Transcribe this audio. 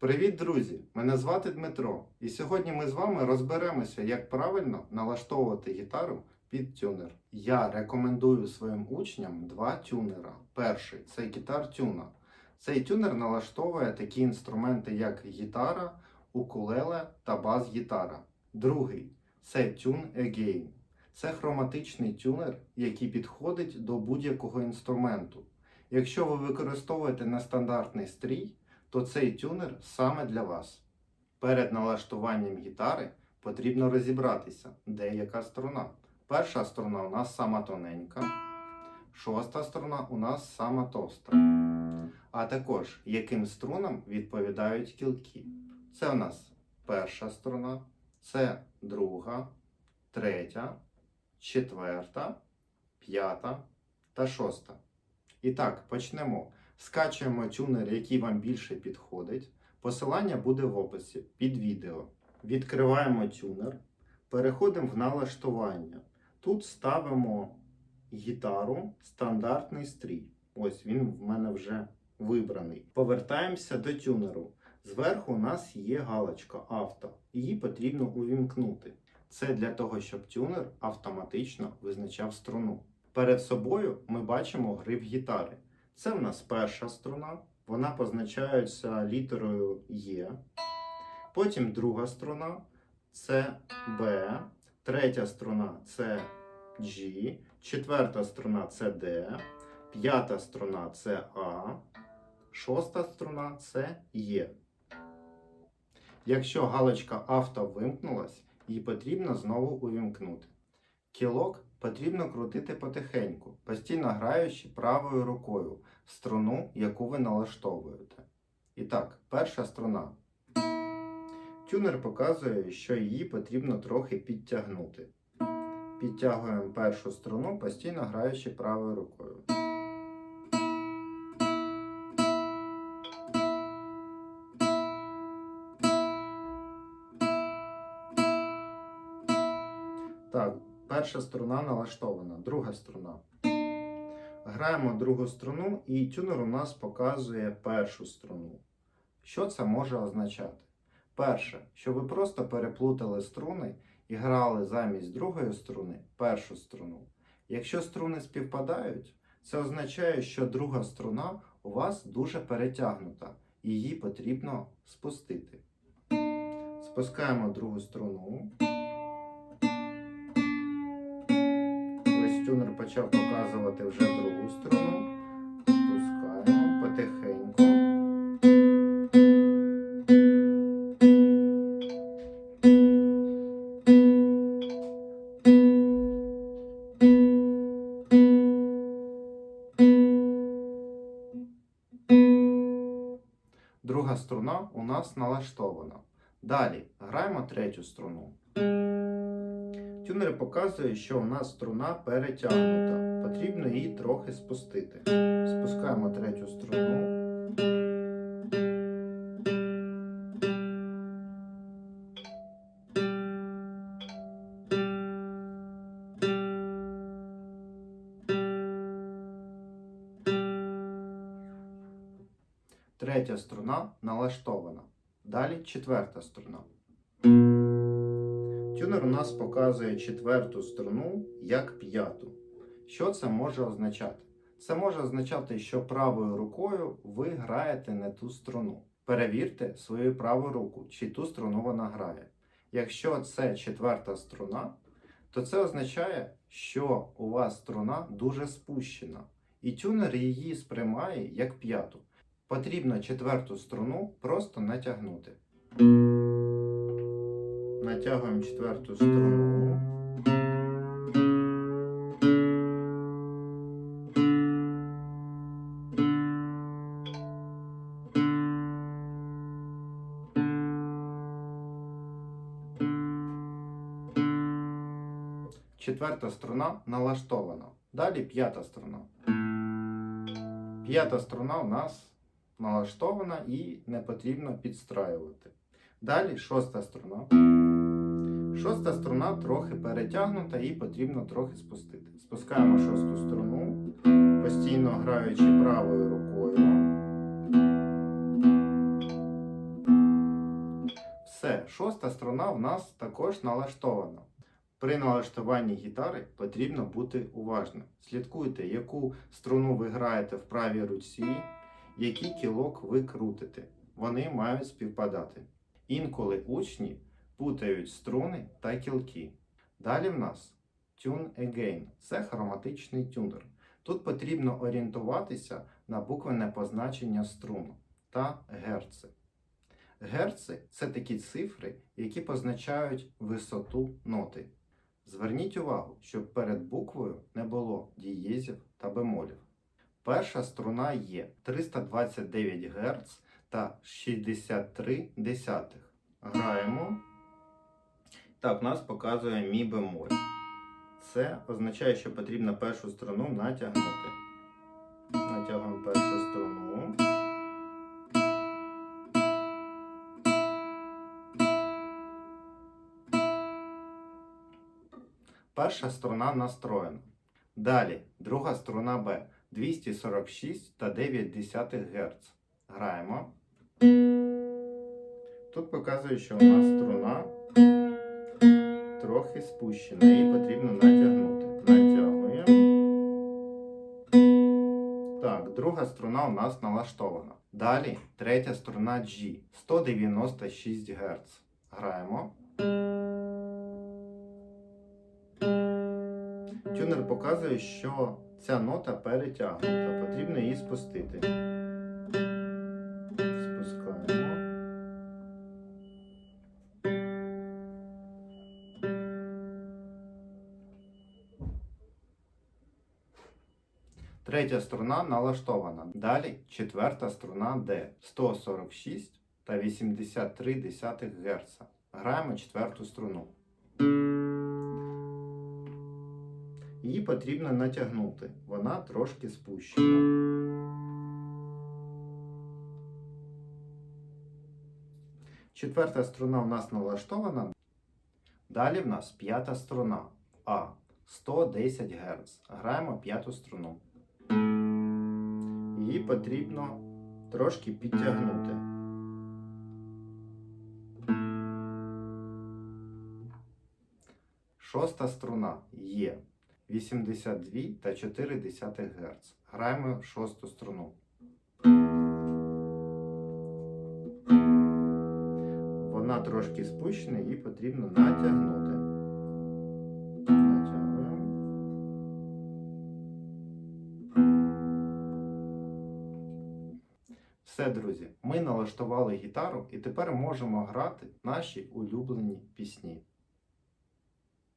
Привіт, друзі! Мене звати Дмитро, і сьогодні ми з вами розберемося, як правильно налаштовувати гітару під тюнер. Я рекомендую своїм учням два тюнера. Перший це гітар тюна. Цей тюнер налаштовує такі інструменти, як гітара, укулеле та бас-гітара. Другий це Tune Again. Це хроматичний тюнер, який підходить до будь-якого інструменту. Якщо ви використовуєте нестандартний стрій, то цей тюнер саме для вас. Перед налаштуванням гітари потрібно розібратися, де яка струна. Перша струна у нас сама тоненька, шоста струна у нас сама товста. А також яким струнам відповідають кілки. Це у нас перша струна, це друга, третя, четверта, п'ята та шоста. І так, почнемо. Скачуємо тюнер, який вам більше підходить. Посилання буде в описі під відео. Відкриваємо тюнер, переходимо в налаштування. Тут ставимо гітару стандартний стрій. Ось він в мене вже вибраний. Повертаємося до тюнеру. Зверху у нас є галочка авто. Її потрібно увімкнути. Це для того, щоб тюнер автоматично визначав струну. Перед собою ми бачимо гриф гітари. Це в нас перша струна, вона позначається літерою Е. Потім друга струна це Б, третя струна це G, четверта струна це D, п'ята струна це А, шоста струна це Е. Якщо галочка авто вимкнулась, її потрібно знову увімкнути. Кілок потрібно крутити потихеньку, постійно граючи правою рукою в струну, яку ви налаштовуєте. І так, перша струна. Тюнер показує, що її потрібно трохи підтягнути. Підтягуємо першу струну, постійно граючи правою рукою. Так, перша струна налаштована, друга струна. Граємо другу струну, і тюнер у нас показує першу струну. Що це може означати? Перше, що ви просто переплутали струни і грали замість другої струни першу струну. Якщо струни співпадають, це означає, що друга струна у вас дуже перетягнута, її потрібно спустити. Спускаємо другу струну. Почав показувати вже другу струну. Спускаємо потихеньку. Друга струна у нас налаштована. Далі граємо третю струну. Тюнер показує, що у нас струна перетягнута. Потрібно її трохи спустити. Спускаємо третю струну. Третя струна налаштована. Далі четверта струна. Тюнер у нас показує четверту струну як п'яту. Що це може означати? Це може означати, що правою рукою ви граєте не ту струну. Перевірте свою праву руку, чи ту струну вона грає. Якщо це четверта струна, то це означає, що у вас струна дуже спущена, і тюнер її сприймає як п'яту. Потрібно четверту струну просто натягнути. Натягуємо четверту струну. Четверта струна налаштована. Далі п'ята струна. П'ята струна у нас налаштована і не потрібно підстраювати. Далі шоста струна. Шоста струна трохи перетягнута і потрібно трохи спустити. Спускаємо шосту струну, постійно граючи правою рукою. Все, шоста струна в нас також налаштована. При налаштуванні гітари потрібно бути уважним. Слідкуйте, яку струну ви граєте в правій руці, який кілок ви крутите. Вони мають співпадати. Інколи учні путають струни та кілки. Далі в нас Tune Again це хроматичний тюнер. Тут потрібно орієнтуватися на буквене позначення струн та герци. Герци це такі цифри, які позначають висоту ноти. Зверніть увагу, щоб перед буквою не було дієзів та бемолів. Перша струна є 329 Гц та 63 десятих. Граємо. Так, нас показує мі бемоль. Це означає, що потрібно першу струну натягнути. Натягуємо першу струну. Перша струна настроєна. Далі, друга струна Б 246 та 9 десятих Гц. Граємо. Тут показує, що у нас струна трохи спущена, її потрібно натягнути. Натягуємо. Так, друга струна у нас налаштована. Далі третя струна G 196 Гц. Граємо. Тюнер показує, що ця нота перетягнута. Потрібно її спустити. Третя струна налаштована. Далі четверта струна D 146 та 83 десятих Гц. Граємо четверту струну. Її потрібно натягнути. Вона трошки спущена. Четверта струна у нас налаштована. Далі в нас п'ята струна А 110 Гц. Граємо п'яту струну. Її потрібно трошки підтягнути. Шоста струна є 82 та 4 десятих Гц. Граємо шосту струну. Вона трошки спущена, її потрібно натягнути. Все, друзі, ми налаштували гітару і тепер можемо грати наші улюблені пісні.